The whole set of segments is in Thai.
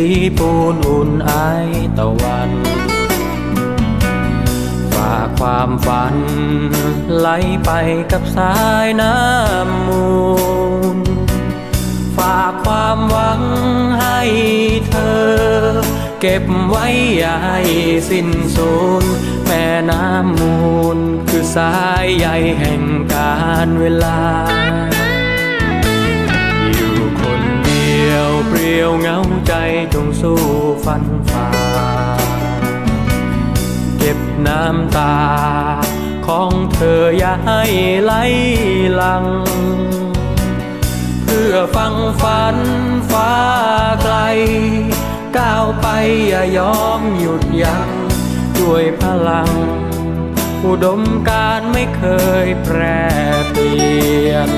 สีปูนอุ่นไอตะวัน ฝากความฝัน ไหลไปกับสายน้ำมูล ฝากความหวังให้เธอ เก็บไว้ยาให้สิ้นสูญแม่น้ำมูลคือสายใยแห่งการเวลา เดี่ยวเหงาใจจงสู้ฟันฝ่า เก็บน้ำตา ของเธออย่าให้ไหลลัง เพื่อฟังฝันฟ้าไกล ก้าวไปอย่ายอมหยุดยัง้งด้วยพลัง อุดมการไม่เคยแปรเปลี่ยน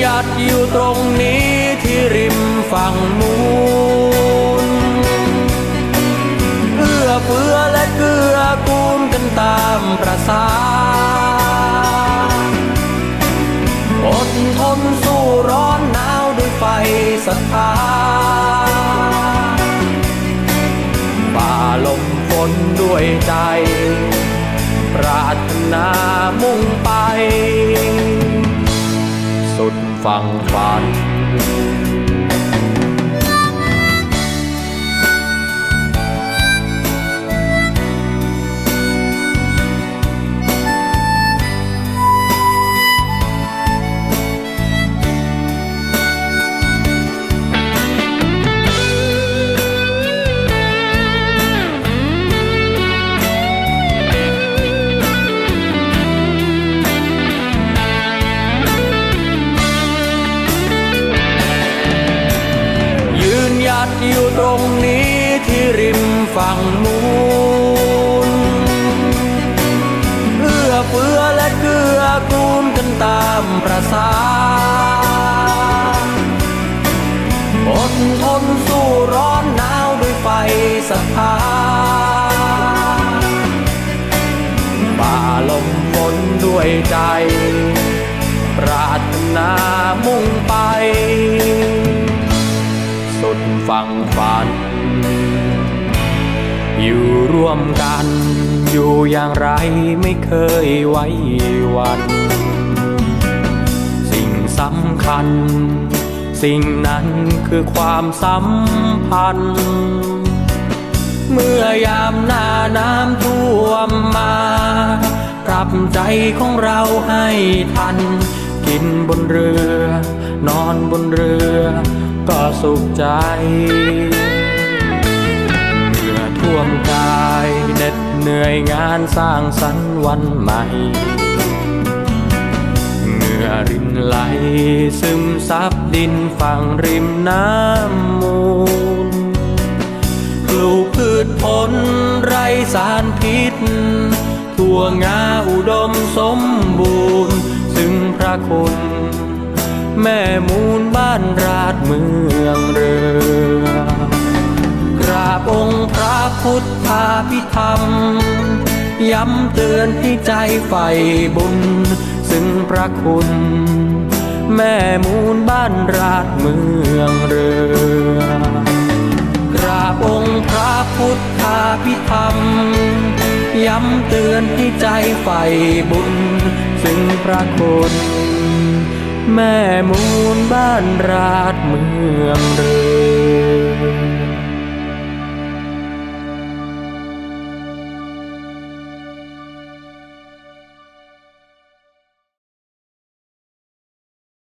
หยัดอยู่ตรงนี้ที่ริมฝั่งมูลเอื้อเฟื้อและเกื้อกูลกันตามประสาอดทนสู้ร้อนหนาวด้วยไฟศรัทธาฝ่าลมฝนด้วยใจ ปรารถนามุ่งไป ฟังฝัน อยู่ตรงนี้ที่ริมฝั่งมูลเอื้อเฟื้อและเกื้อกูลกันตามประสาอดทนสู้ร้อนหนาวด้วยไฟศรัทธาฝ่าลมฝนด้วยใจังฝัน อยู่ร่วมกัน อยู่อย่างไรไม่เคยไว้วัน สิ่งสำคัญ สิ่งนั้นคือความสัมพันธ์ เมื่อยามหน้าน้ำท่วมมาปรับใจของเราให้ทัน กินบนเรือ นอนบนเรือ ก็สุขใจเมื่อท่วมกายเหน็ดเหนื่อยงานสร้างสรรค์วันใหม่เหงื่อรินไหลซึมซับดินฝั่งริมน้ำมูลปลูกพืชผลไรสารพิษทั่วงาอุดมสมบูรณ์ซึ่งพระคุณ แม่มูลบ้านราดเมืองเรือกราบองค์พระพุทธาพิธรรม ย้ำเตือนให้ใจใฝ่บุญ ซึ่งพระคุณ แม่มูลบ้านราดเมืองเรือกราบองค์พระพุทธาพิธรรม ย้ำเตือนให้ใจใฝ่บุญ ซึ่งพระคุณ แม่มูลบ้านราดเมืองเรือ